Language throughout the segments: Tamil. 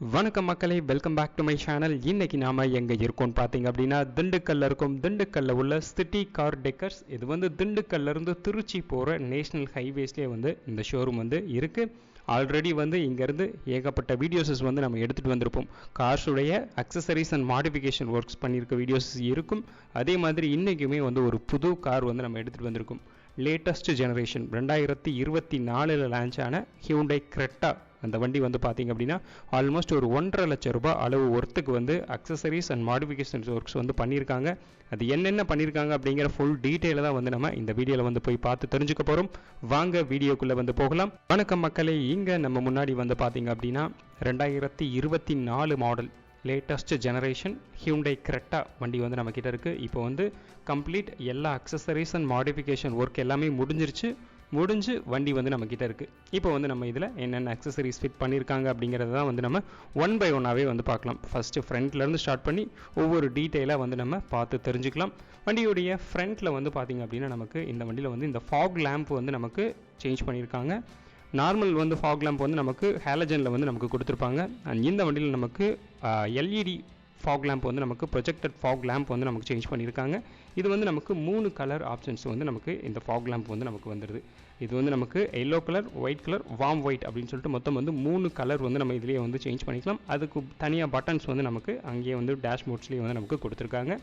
வணக்கம் மக்களை welcome back to my channel இன்னைக்கு நாம எங்கே இருக்கோம்னு பார்த்தீங்க அப்படின்னா திண்டுக்கல்ல இருக்கும். திண்டுக்கல்ல உள்ள சிட்டி கார் டெக்கர்ஸ் இது வந்து திண்டுக்கல்ல இருந்து திருச்சி போற நேஷனல் ஹைவேஸ்லேயே வந்து இந்த ஷோரூம் வந்து இருக்கு. ஆல்ரெடி வந்து இங்கேருந்து ஏகப்பட்ட வீடியோஸஸ் வந்து நம்ம எடுத்துகிட்டு வந்திருப்போம். கார்ஸுடைய அக்சசரிஸ் அண்ட் மாடிஃபிகேஷன் ஒர்க்ஸ் பண்ணியிருக்க வீடியோஸஸ் இருக்கும். அதே மாதிரி இன்றைக்குமே வந்து ஒரு புது கார் வந்து நம்ம எடுத்துகிட்டு வந்திருக்கோம். லேட்டஸ்ட் ஜெனரேஷன் ரெண்டாயிரத்தி இருபத்தி நாலில் லான்ச் ஆன ஹியூண்டை கிரெட்டா அந்த வண்டி வந்து பார்த்தீங்க அப்படின்னா ஆல்மோஸ்ட் ஒரு ஒன்றரை லட்சம் ரூபாய் அளவு ஒர்த்துக்கு வந்து அக்சசரிஸ் அண்ட் மாடிஃபிகேஷன்ஸ் ஒர்க்ஸ் வந்து பண்ணியிருக்காங்க. அது என்னென்ன பண்ணியிருக்காங்க அப்படிங்கிற ஃபுல் டீட்டெயிலை தான் வந்து நம்ம இந்த வீடியோவில் வந்து போய் பார்த்து தெரிஞ்சுக்க போகிறோம் வாங்க வீடியோக்குள்ளே வந்து போகலாம். வணக்கம் மக்களே இங்கே நம்ம முன்னாடி வந்து பார்த்தீங்க அப்படின்னா ரெண்டாயிரத்தி இருபத்தி நாலு model latest generation Hyundai Creta வண்டி வந்து நம்மக்கிட்ட இருக்குது இப்போ வந்து கம்ப்ளீட் எல்லா அக்சசரிஸ் அண்ட் மாடிஃபிகேஷன் ஒர்க் எல்லாமே முடிஞ்சிருச்சு. முடிஞ்சு வண்டி வந்து நம்மக்கிட்ட இருக்குது இப்போ வந்து நம்ம இதில் என்னென்ன அக்சசரிஸ் ஃபிட் பண்ணியிருக்காங்க அப்படிங்கிறத தான் வந்து நம்ம ஒன் பை ஒன்னாகவே வந்து பார்க்கலாம். ஃபஸ்ட்டு ஃப்ரண்ட்லேருந்து ஸ்டார்ட் பண்ணி ஒவ்வொரு டீட்டெயிலாக வந்து நம்ம பார்த்து தெரிஞ்சுக்கலாம். வண்டியுடைய ஃப்ரண்ட்டில் வந்து பார்த்திங்க அப்படின்னா நமக்கு இந்த வண்டியில் வந்து இந்த ஃபாக் லேம்ப் வந்து நமக்கு சேஞ்ச் பண்ணியிருக்காங்க நார்மல் வந்து ஃபாக் லேம்ப் வந்து நமக்கு ஹேலஜனில் வந்து நமக்கு கொடுத்துருப்பாங்க. அண்ட் இந்த வண்டியில் நமக்கு எல்இடி ஃபாக் லேம்ப் வந்து நமக்கு ப்ரொஜெக்டட் ஃபாக் லேம்ப் வந்து நமக்கு சேஞ்ச் பண்ணியிருக்காங்க. இது வந்து நமக்கு மூணு கலர் ஆப்ஷன்ஸ் வந்து நமக்கு இந்த ஃபாக் லேம்ப் வந்து நமக்கு வந்துடுது இது வந்து நமக்கு yellow colour white colour warm white அப்படின்னு சொல்லிட்டு மொத்தம் வந்து மூணு கலர் வந்து நம்ம இதுலேயே வந்து சேஞ்ச் பண்ணிக்கலாம். அதுக்கு தனியாக பட்டன்ஸ் வந்து நமக்கு அங்கேயே வந்து டேஷ்போர்ட்ஸ்லேயே வந்து நமக்கு கொடுத்துருக்காங்க.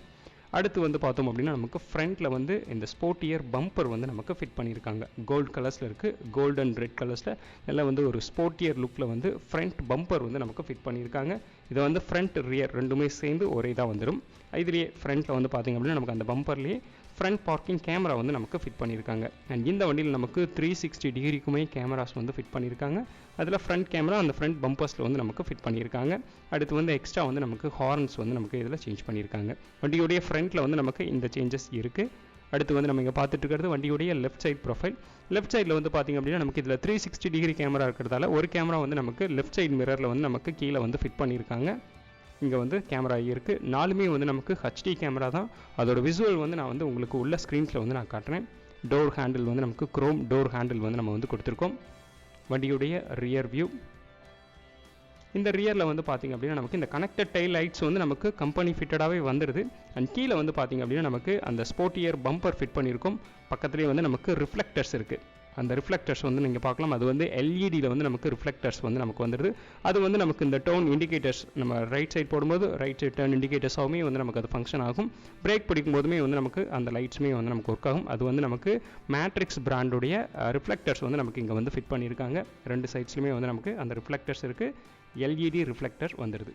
அடுத்து வந்து பார்த்தோம் அப்படின்னா நமக்கு ஃப்ரண்ட்டில் வந்து இந்த ஸ்போர்ட்டியர் பம்பர் வந்து நமக்கு ஃபிட் பண்ணியிருக்காங்க. கோல்டு கலர்ஸில் இருக்குது கோல்டு அண்ட் ரெட் கலர்ஸில் நல்லா வந்து ஒரு ஸ்போர்ட்டியர் லுக்கில் வந்து ஃப்ரண்ட் பம்பர் வந்து நமக்கு ஃபிட் பண்ணியிருக்காங்க. இதை வந்து ஃப்ரண்ட் ரியர் ரெண்டுமே சேர்ந்து ஒரே இதாக வந்துடும் இதுலேயே ஃப்ரண்ட்டில் வந்து பார்த்திங்க அப்படின்னா நமக்கு அந்த பம்பர்லேயே ஃப்ரண்ட் பார்க்கிங் கேமரா வந்து நமக்கு ஃபிட் பண்ணியிருக்காங்க. அண்ட் இந்த வண்டியில் நமக்கு த்ரீ சிக்ஸ்டி டிகிரிக்குமே கேமராஸ் வந்து ஃபிட் பண்ணியிருக்காங்க. அதில் ஃப்ரண்ட் கேமரா அந்த ஃப்ரண்ட் பம்பர்ஸில் வந்து நமக்கு ஃபிட் பண்ணியிருக்காங்க. அடுத்து வந்து எக்ஸ்ட்ரா வந்து நமக்கு ஹார்ன்ஸ் வந்து நமக்கு இதில் சேஞ்ச் பண்ணியிருக்காங்க. வண்டியுடைய ஃப்ரண்ட்டில் வந்து நமக்கு இந்த சேஞ்சஸ் இருக்குது அடுத்து வந்து நம்ம இங்கே பார்த்துட்டு இருக்கிறது வண்டியுடைய லெஃப்ட் சைட் ப்ரொஃபைல் லெஃப்ட் சைடில் வந்து பார்த்திங்க அப்படின்னா நமக்கு இதில் த்ரீ சிக்ஸ்டி டிகிரி கேமரா இருக்கிறதால ஒரு கேமரா வந்து நமக்கு லெஃப்ட் சைடு மிரரில் வந்து நமக்கு கீழே வந்து ஃபிட் பண்ணியிருக்காங்க. இங்கே வந்து கேமரா இருக்குது நாலுமே வந்து நமக்கு ஹச்டி கேமரா தான். அதோட விசுவல் வந்து நான் வந்து உங்களுக்கு உள்ள ஸ்க்ரீன்ஸில் வந்து நான் காட்டுறேன். டோர் ஹேண்டில் வந்து நமக்கு க்ரோம் டோர் ஹேண்டில் வந்து நம்ம வந்து கொடுத்துருக்கோம். வண்டியுடைய ரியர் வியூ இந்த ரியரில் வந்து பார்த்திங்க அப்படின்னா நமக்கு இந்த கனெக்டட் டைல் லைட்ஸ் வந்து நமக்கு கம்பெனி ஃபிட்டடாகவே வந்துடுது அண்ட் கீழே வந்து பார்த்திங்க அப்படின்னா நமக்கு அந்த ஸ்போர்ட்டியர் பம்பர் ஃபிட் பண்ணியிருக்கோம் பக்கத்துலேயே வந்து நமக்கு ரிஃப்ளெக்டர்ஸ் இருக்குது அந்த ரிஃப்ளெக்டர்ஸ் வந்து நீங்கள் பார்க்கலாம். அது வந்து எல்இடியில் வந்து நமக்கு ரிஃப்ளெக்டர்ஸ் வந்து நமக்கு வந்துடுது அது வந்து நமக்கு இந்த டோன் இண்டிகேட்டர்ஸ் நம்ம ரைட் சைட் போடும்போது ரைட் சைட் டர்ன் இண்டிகேட்டர்ஸாகவுமே வந்து நமக்கு அது ஃபங்க்ஷன் ஆகும். பிரேக் பிடிக்கும் போதுமே வந்து நமக்கு அந்த லைட்ஸுமே வந்து நமக்கு ஒர்க் ஆகும். அது வந்து நமக்கு மேட்ரிக்ஸ் பிராண்டுடைய ரிஃப்ளெக்டர்ஸ் வந்து நமக்கு இங்கே வந்து ஃபிட் பண்ணியிருக்காங்க. ரெண்டு சைட்ஸ்லையுமே வந்து நமக்கு அந்த ரிஃப்ளெக்டர்ஸ் இருக்குது எல்இடி ரிஃப்ளெக்டர் வந்துடுது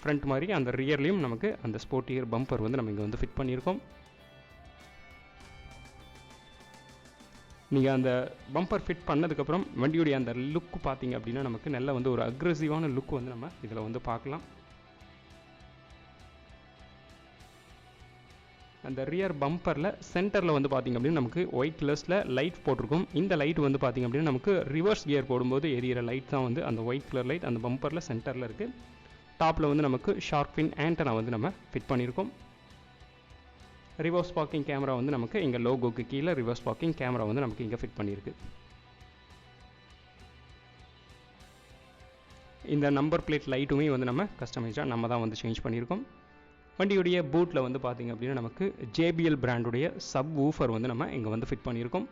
ஃப்ரண்ட் மாதிரி அந்த ரியர்லேயும் நமக்கு அந்த ஸ்போர்ட்டியர் பம்பர் வந்து நம்ம இங்கே வந்து ஃபிட் பண்ணியிருக்கோம். நீங்கள் அந்த பம்பர் ஃபிட் பண்ணதுக்கப்புறம் வண்டியுடைய அந்த லுக் பார்த்தீங்க அப்படின்னா நமக்கு நல்ல வந்து ஒரு அக்ரெசிவான லுக் வந்து நம்ம இதில் வந்து பார்க்கலாம். அந்த ரியர் பம்பரில் சென்டரில் வந்து பார்த்திங்க அப்படின்னா நமக்கு ஒயிட் கலர்ஸில் லைட் போட்டிருக்கும். இந்த லைட் வந்து பார்த்திங்க அப்படின்னா நமக்கு ரிவர்ஸ் கியர் போடும்போது எரியிற லைட் தான் வந்து அந்த ஒயிட் கலர் லைட் அந்த பம்பரில் சென்டரில் இருக்குது டாப்பில் வந்து நமக்கு ஷார்க் பின் ஆண்டனா வந்து நம்ம ஃபிட் பண்ணியிருக்கோம். ரிவர்ஸ் பார்க்கிங் கேமரா வந்து நமக்கு இங்கே லோகோக்கு கீழே ரிவர்ஸ் பார்க்கிங் கேமரா வந்து நமக்கு இங்கே ஃபிட் பண்ணியிருக்கு. இந்த நம்பர் பிளேட் லைட்டுமே வந்து நம்ம கஸ்டமைஸாக நம்ம தான் வந்து சேஞ்ச் பண்ணியிருக்கோம். வண்டியுடைய பூட்டில் வந்து பார்த்திங்க அப்படின்னா நமக்கு ஜேபிஎல் பிராண்டுடைய சப் ஊஃபர் வந்து நம்ம இங்கே வந்து ஃபிட் பண்ணியிருக்கோம்.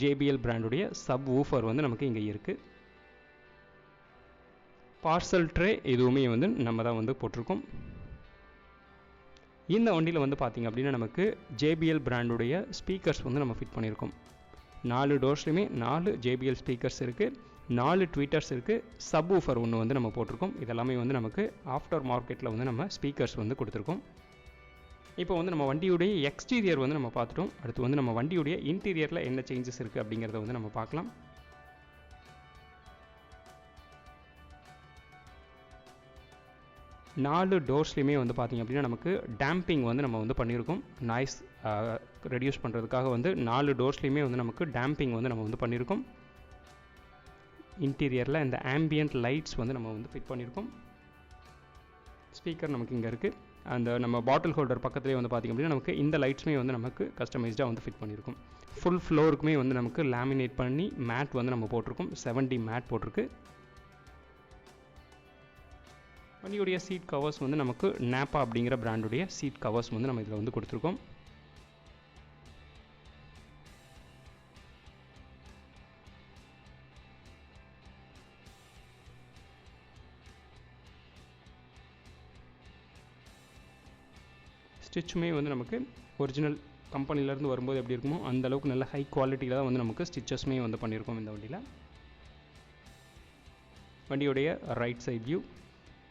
ஜேபிஎல் பிராண்டுடைய சப் ஊஃபர் வந்து நமக்கு இங்கே இருக்குது பார்சல் ட்ரே எதுவுமே வந்து நம்ம தான் வந்து போட்டிருக்கோம். இந்த வண்டியில் வந்து பார்த்திங்க அப்படின்னா நமக்கு ஜேபிஎல் பிராண்டுடைய ஸ்பீக்கர்ஸ் வந்து நம்ம ஃபிட் பண்ணியிருக்கோம். நாலு டோர்ஸ்லையுமே நாலு ஜேபிஎல் ஸ்பீக்கர்ஸ் இருக்குது நாலு ட்விட்டர்ஸ் இருக்குது சப் ஊஃபர் ஒன்று வந்து நம்ம போட்டிருக்கோம். இதெல்லாமே வந்து நமக்கு ஆஃப்டர் மார்க்கெட்டில் வந்து நம்ம ஸ்பீக்கர்ஸ் வந்து கொடுத்துருக்கோம். இப்போ வந்து நம்ம வண்டியுடைய எக்ஸ்டீரியர் வந்து நம்ம பார்த்துட்டோம். அடுத்து வந்து நம்ம வண்டியுடைய இன்டீரியரில் என்ன சேஞ்சஸ் இருக்குது அப்படிங்கிறத வந்து நம்ம பார்க்கலாம். நாலு டோர்ஸ்லையுமே வந்து பார்த்திங்க அப்படின்னா நமக்கு டேம்பிங் வந்து நம்ம வந்து பண்ணியிருக்கோம். நாய்ஸ் ரெடியூஸ் பண்ணுறதுக்காக வந்து நாலு டோர்ஸ்லையுமே வந்து நமக்கு டேம்பிங் வந்து நம்ம வந்து பண்ணியிருக்கோம். இன்டீரியரில் இந்த ஆம்பியன்ட் லைட்ஸ் வந்து நம்ம வந்து ஃபிட் பண்ணியிருக்கோம். ஸ்பீக்கர் நமக்கு இங்கே இருக்குது அந்த நம்ம பாட்டில் ஹோல்டர் பக்கத்துலேயே வந்து பார்த்திங்க அப்படின்னா நமக்கு இந்த லைட்ஸுமே வந்து நமக்கு கஸ்டமைஸ்டாக வந்து ஃபிட் பண்ணியிருக்கும். ஃபுல் ஃப்ளோருக்குமே வந்து நமக்கு லேமினேட் பண்ணி மேட் வந்து நம்ம போட்டிருக்கோம். செவன்டி மேட் போட்டிருக்கு. வண்டியுடைய சீட் கவர்ஸ் வந்து நமக்கு நேப்பா அப்படிங்கிற பிராண்டுடைய சீட் கவர்ஸ் வந்து நம்ம இதில் வந்து கொடுத்துருக்கோம். ஸ்டிச்சுமே வந்து நமக்கு ஒரிஜினல் கம்பெனிலேருந்து வரும்போது எப்படி இருக்குமோ அந்த அளவுக்கு நல்ல ஹை குவாலிட்டியில் தான் வந்து நமக்கு ஸ்டிச்சஸ்மே வந்து பண்ணியிருக்கோம் இந்த வண்டியில். வண்டியுடைய right side view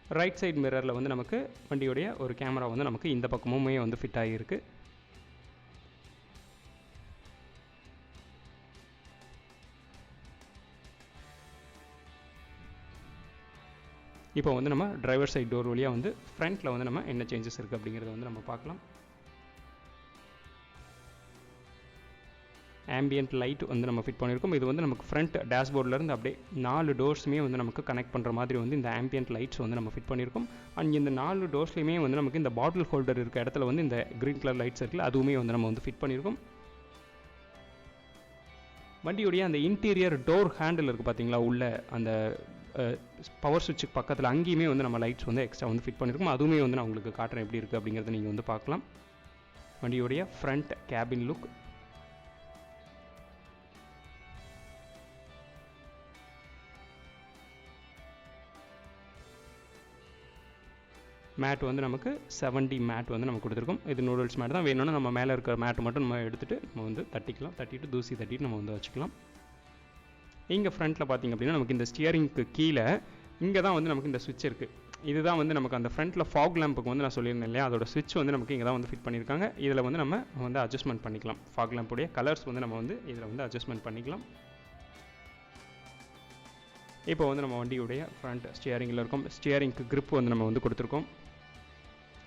right side மிரரில் வந்து நமக்கு வண்டியுடைய ஒரு கேமரா வந்து நமக்கு இந்த பக்கமுமே வந்து ஃபிட் ஆகியிருக்கு. இப்போ வந்து நம்ம டிரைவர் சைட் டோர் வழியாக வந்து ஃப்ரண்ட்டில் வந்து நம்ம என்ன சேஞ்சஸ் இருக்குது அப்படிங்கிறத வந்து நம்ம பார்க்கலாம். ஆம்பியன்ட் லைட் வந்து நம்ம ஃபிட் பண்ணியிருக்கோம். இது வந்து நமக்கு ஃப்ரண்ட் டேஷ்போர்ட்லேருந்து அப்படியே நாலு டோர்ஸுமே வந்து நமக்கு கனெக்ட் பண்ணுற மாதிரி வந்து இந்த ஆம்பியன்ட் லைட்ஸ் வந்து நம்ம ஃபிட் பண்ணியிருக்கோம். அண்ட் இந்த நாலு டோர்ஸ்லையுமே வந்து நமக்கு இந்த பாட்டில் ஹோல்டர் இருக்க இடத்துல வந்து இந்த க்ரீன் கலர் லைட்ஸ் இருக்குல்ல அதுவுமே வந்து நம்ம வந்து ஃபிட் பண்ணியிருக்கோம். வண்டியுடைய அந்த இன்டீரியர் டோர் ஹேண்டில் இருக்குது பார்த்தீங்களா உள்ள அந்த பவர் சுவிட்சுக்கு பக்கத்தில் அங்கேயுமே வந்து நம்ம லைட்ஸ் வந்து எக்ஸ்ட்ரா வந்து ஃபிட் பண்ணியிருக்கோம். அதுவுமே வந்து நான் உங்களுக்கு காட்டுறேன் எப்படி இருக்குது அப்படிங்கிறத நீங்கள் வந்து பார்க்கலாம். வண்டியுடைய ஃப்ரண்ட் கேபின் லுக் மேட் வந்து நமக்கு செவன்டி மேட் வந்து நம்ம கொடுத்துருக்கோம். இது நூடுல்ஸ் மேட் தான். வேணும்னா நம்ம மேலே இருக்கிற மேட் மட்டும் நம்ம எடுத்துகிட்டு நம்ம வந்து தட்டிக்கலாம். தட்டிட்டு தூசி தட்டிட்டு நம்ம வந்து வச்சுக்கலாம். இங்கே ஃப்ரண்ட்டில் பார்த்திங்க அப்படின்னா நமக்கு இந்த ஸ்டியரிங்க்கு கீழே இங்கே தான் வந்து நமக்கு இந்த சுவிட்ச் இருக்குது இதுதான் வந்து நமக்கு அந்த ஃப்ரண்ட்டில் ஃபாக் லேம்புக்கு வந்து நான் சொல்லியிருந்தேன் இல்லையா? அதோட சுவிட்ச் வந்து நமக்கு இங்கே தான் வந்து ஃபிட் பண்ணியிருக்காங்க. இதில் வந்து நம்ம வந்து அட்ஜஸ்ட்மெண்ட் பண்ணிக்கலாம். ஃபாக் லேம்புடைய கலர்ஸ் வந்து நம்ம வந்து இதில் வந்து அட்ஜஸ்ட்மெண்ட் பண்ணிக்கலாம். இப்போ வந்து நம்ம வண்டியுடைய ஃப்ரண்ட் ஸ்டியரிங்கில் இருக்கும். ஸ்டியரிங்க்கு கிரிப் வந்து நம்ம வந்து கொடுத்துருக்கோம்.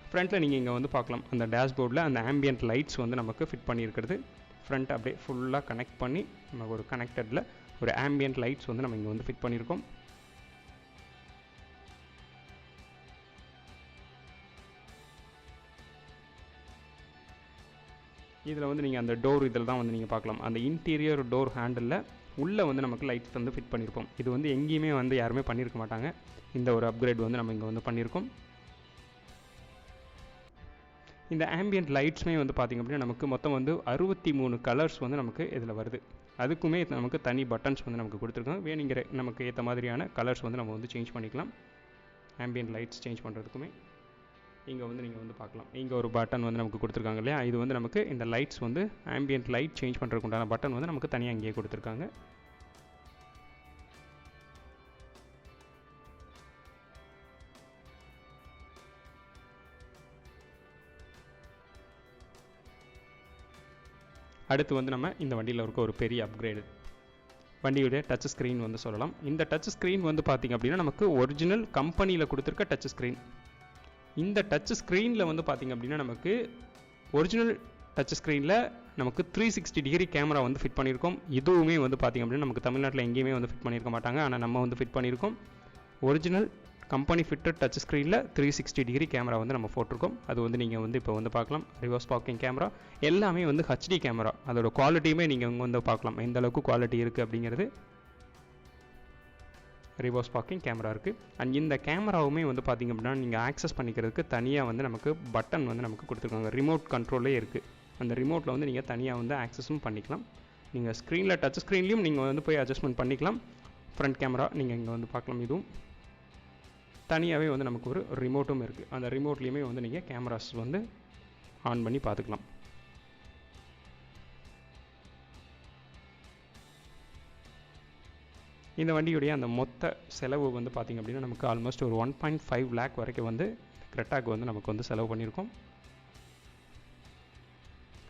ஃப்ரண்ட்டில் நீங்கள் இங்கே வந்து பார்க்கலாம். அந்த டேஷ்போர்டில் அந்த ஆம்பியன்ட் லைட்ஸ் வந்து நமக்கு ஃபிட் பண்ணியிருக்கிறது. ஃப்ரண்ட் அப்படியே ஃபுல்லாக கனெக்ட் பண்ணி நமக்கு ஒரு கனெக்டடில் ஒரு ஆம்பியன்ட் லைட்ஸ் வந்து நம்ம இங்கே வந்து ஃபிட் பண்ணியிருக்கோம். இதில் வந்து நீங்கள் அந்த டோர் இதில் தான் வந்து நீங்கள் பார்க்கலாம். அந்த இன்டீரியர் டோர் ஹேண்டிலில் உள்ளே வந்து நமக்கு லைட்ஸ் வந்து ஃபிட் பண்ணியிருப்போம். இது வந்து எங்கேயுமே வந்து யாருமே பண்ணியிருக்க மாட்டாங்க. இந்த ஒரு அப்கிரேட் வந்து நம்ம இங்கே வந்து பண்ணியிருக்கோம். இந்த ஆம்பியன்ட் லைட்ஸுமே வந்து பார்த்திங்க அப்படின்னா நமக்கு மொத்தம் வந்து அறுபத்தி மூணு கலர்ஸ் வந்து நமக்கு இதில் வருது. அதுக்குமே நமக்கு தனி பட்டன்ஸ் வந்து நமக்கு கொடுத்துருக்கோம். வேணுங்கிற நமக்கு ஏற்ற மாதிரியான கலர்ஸ் வந்து நம்ம வந்து சேஞ்ச் பண்ணிக்கலாம். ஆம்பியன்ட் லைட்ஸ் சேஞ்ச் பண்ணுறதுக்குமே. இங்கே வந்து நீங்கள் வந்து பார்க்கலாம். இங்கே ஒரு பட்டன் வந்து நமக்கு கொடுத்துருக்காங்க இல்லையா? இது வந்து நமக்கு இந்த லைட்ஸ் வந்து ஆம்பியன்ட் லைட் சேஞ்ச் பண்ணுறதுக்கு உண்டான பட்டன் வந்து நமக்கு தனியாக இங்கேயே கொடுத்துருக்காங்க. அடுத்து வந்து நம்ம இந்த வண்டியில் இருக்க ஒரு பெரிய அப்கிரேடு வண்டியுடைய டச் ஸ்க்ரீன் வந்து சொல்லலாம். இந்த டச் ஸ்க்ரீன் வந்து பார்த்திங்க அப்படின்னா நமக்கு ஒரிஜினல் கம்பெனியில் கொடுத்துருக்க டச் ஸ்க்ரீன் இந்த டச் ஸ்க்ரீனில் வந்து பார்த்திங்க அப்படின்னா நமக்கு ஒரிஜினல் டச் ஸ்க்ரீனில் நமக்கு த்ரீ சிக்ஸ்டி டிகிரி கேமரா வந்து ஃபிட் பண்ணியிருக்கோம். இதுவுமே வந்து பார்த்திங்க அப்படின்னா நமக்கு தமிழ்நாட்டில் எங்கேயுமே வந்து ஃபிட் பண்ணியிருக்க மாட்டாங்க. ஆனால் நம்ம வந்து ஃபிட் பண்ணியிருக்கோம். ஒரிஜினல் கம்பெனி ஃபிட்டட் டச் ஸ்க்ரீனில் த்ரீ சிக்ஸ்டி டிகிரி கேமரா வந்து நம்ம போட்டிருக்கோம். அது வந்து நீங்கள் வந்து இப்போ வந்து பார்க்கலாம். ரிவர்ஸ் பார்க்கிங் கேமரா எல்லாமே வந்து ஹச்டி கேமரா அதோட குவாலிட்டியுமே நீங்கள் இங்கே வந்து பார்க்கலாம். எந்த அளவுக்கு குவாலிட்டி இருக்குது அப்படிங்கிறது ரிவர்ஸ் பார்க்கிங் கேமரா இருக்குது அண்ட் இந்த கேமராவுமே வந்து பார்த்திங்க அப்படின்னா நீங்கள் ஆக்சஸ் பண்ணிக்கிறதுக்கு தனியாக வந்து நமக்கு பட்டன் வந்து நமக்கு கொடுத்துருக்காங்க. ரிமோட் கண்ட்ரோலே இருக்குது அந்த ரிமோட்டில் வந்து நீங்கள் தனியாக வந்து ஆக்சஸும் பண்ணிக்கலாம். நீங்கள் ஸ்க்ரீனில் டச் ஸ்க்ரீன்லேயும் நீங்கள் வந்து போய் அட்ஜஸ்ட்மெண்ட் பண்ணிக்கலாம். ஃப்ரண்ட் கேமரா நீங்கள் இங்கே வந்து பார்க்கலாம். இதுவும் தனியாகவே வந்து நமக்கு ஒரு ரிமோட்டும் இருக்குது அந்த ரிமோட்லேயுமே வந்து நீங்கள் கேமராஸ் வந்து ஆன் பண்ணி பார்த்துக்கலாம். இந்த வண்டியுடைய அந்த மொத்த செலவு வந்து பார்த்திங்க அப்படின்னா நமக்கு ஆல்மோஸ்ட் ஒரு ஒன் பாயிண்ட் ஃபைவ் லேக் வரைக்கும் வந்து கிரெட்டாக்கு வந்து நமக்கு வந்து செலவு பண்ணியிருக்கோம்.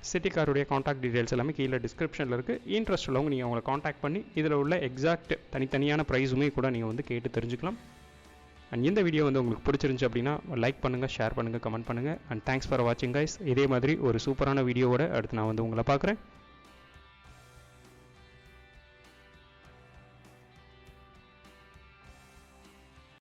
சிட்டி காருடைய காண்டாக்ட் டீடைல்ஸ் எல்லாமே கீழே டிஸ்கிரிப்ஷனில் இருக்குது இன்ட்ரெஸ்ட் உள்ளவங்க நீங்கள் அவங்களை காண்டாக்ட் பண்ணி இதில் உள்ள எக்ஸாக்ட் தனித்தனியான ப்ரைஸுமே கூட நீங்கள் வந்து கேட்டு தெரிஞ்சுக்கலாம். அண்ட் இந்த வீடியோ வந்து உங்களுக்கு பிடிச்சிருந்துச்சு அப்படின்னா லைக் பண்ணுங்கள் ஷேர் பண்ணுங்கள் கமெண்ட் பண்ணுங்கள் அண்ட் தேங்க்ஸ் ஃபார் வாட்சிங் கைஸ் இதே மாதிரி ஒரு சூப்பரான வீடியோவோட அடுத்து நான் வந்து உங்களை பார்க்குறேன்.